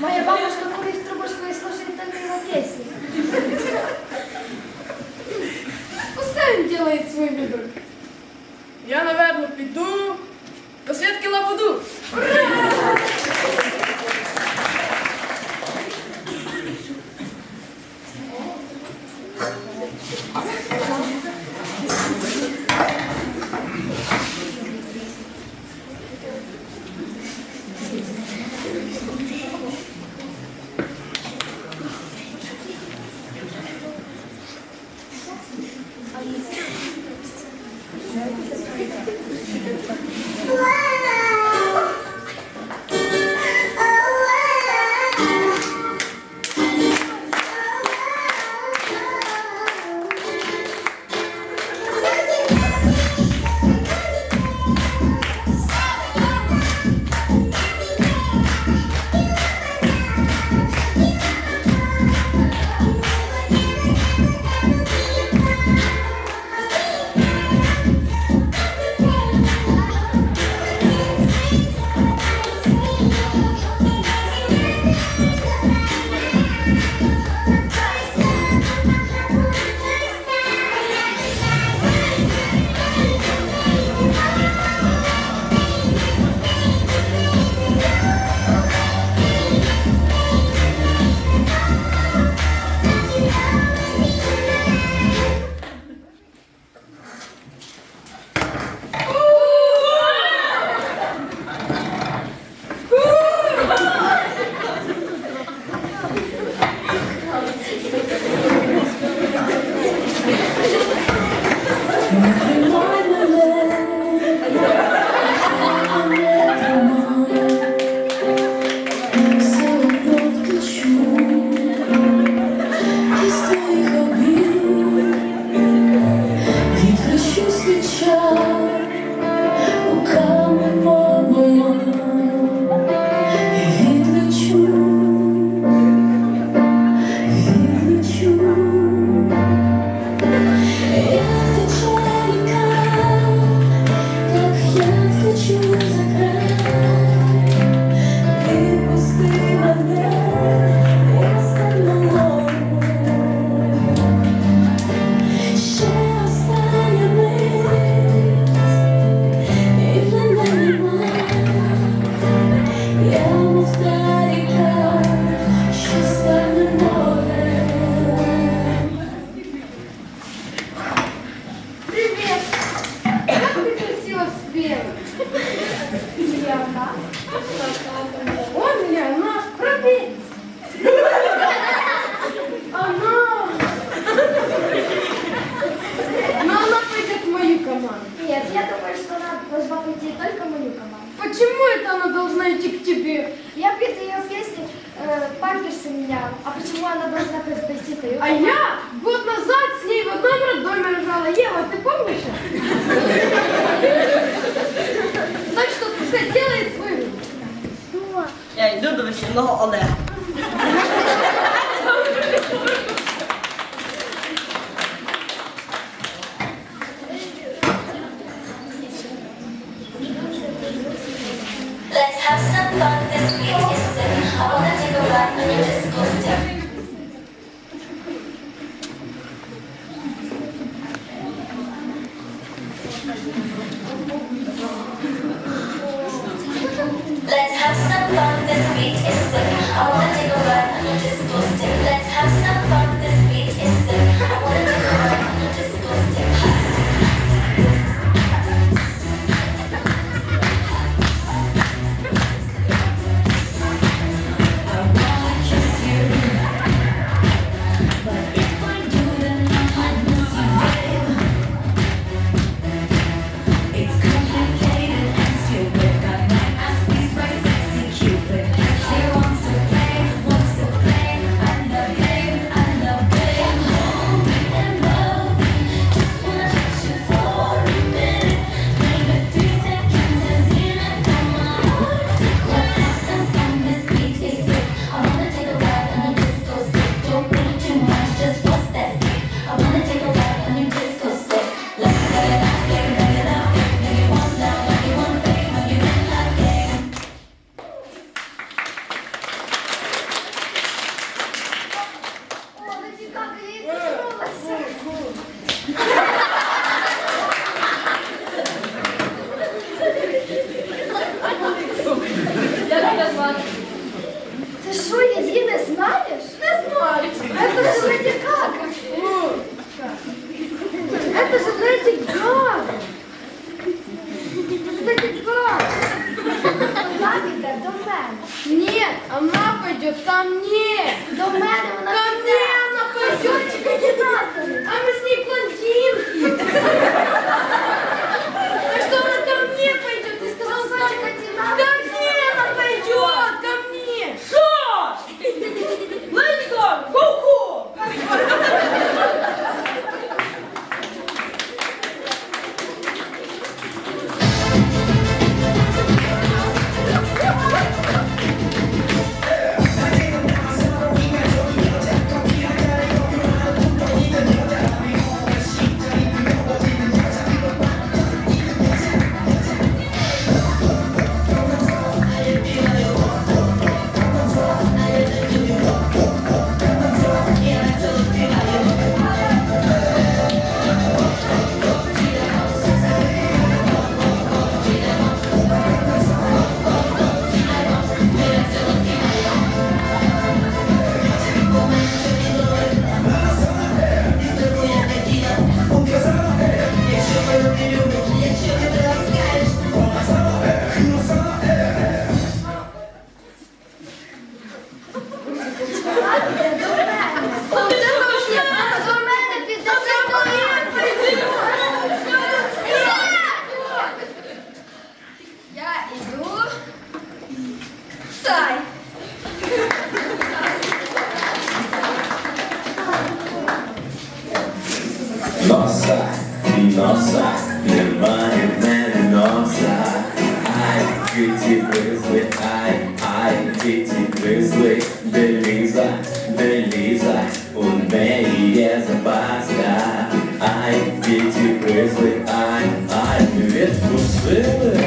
Моя бабушка курит трубочку и слушает только его песни. Пускай он делает свой выбор. Я, наверное, піду до святки Лабуду. Yeah. я. А почему она должна быть? А я год назад с ней в одном роддоме рожала. Ева, ты помнишь? Значит, что пускай делает свою. Я иду до 8 Олега. нет, она пойдет ко мне. До мене вона ко мне она пойдет. А мы с ней блондинки. Носа, носа, немає в мене носа. Ай, киті гризли, ай, ай, киті гризли, де ліза, де ліза, у неї є запаска. Ай, киті гризли, ай, ай, відпустили.